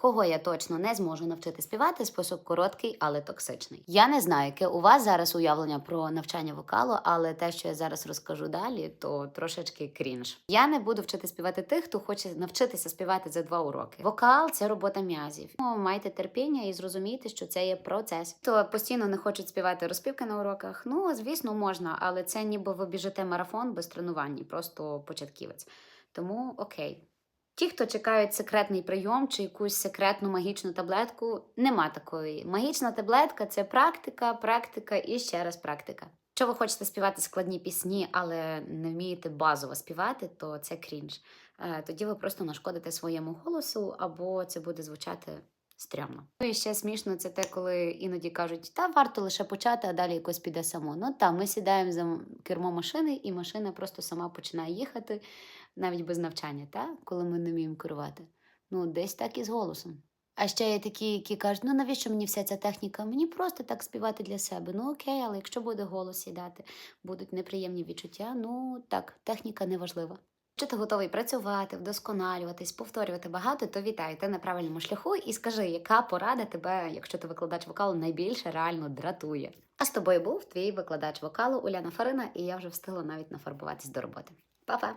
Кого я точно не зможу навчити співати, список короткий, але токсичний. Я не знаю, яке у вас зараз уявлення про навчання вокалу, але те, що я зараз розкажу далі, то трошечки крінж. Я не буду вчити співати тих, хто хоче навчитися співати за два уроки. Вокал це робота м'язів. Майте терпіння і зрозумійте, що це є процес. То постійно не хочуть співати розпівки на уроках. Ну звісно, можна, але це ніби ви біжите марафон без тренувань, просто початківець. Тому окей. Ті, хто чекають секретний прийом чи якусь секретну магічну таблетку, нема такої. Магічна таблетка це практика, практика і ще раз практика. Якщо ви хочете співати складні пісні, але не вмієте базово співати, то це крінж. Е, Тоді ви просто нашкодите своєму голосу, або це буде звучати стрьомно. Ну і ще смішно це те, коли іноді кажуть, та варто лише почати, а далі якось піде само. Ну та ми сідаємо за кермо машини, і машина просто сама починає їхати навіть без навчання, та? коли ми не вміємо керувати. Ну, десь так і з голосом. А ще є такі, які кажуть, ну навіщо мені вся ця техніка? Мені просто так співати для себе. Ну окей, але якщо буде голос сідати, будуть неприємні відчуття, ну так, техніка не важлива. Якщо ти готовий працювати, вдосконалюватись, повторювати багато, то вітаю, ти на правильному шляху і скажи, яка порада тебе, якщо ти викладач вокалу, найбільше реально дратує. А з тобою був твій викладач вокалу Уляна Фарина, і я вже встигла навіть нафарбуватись до роботи. Па-па!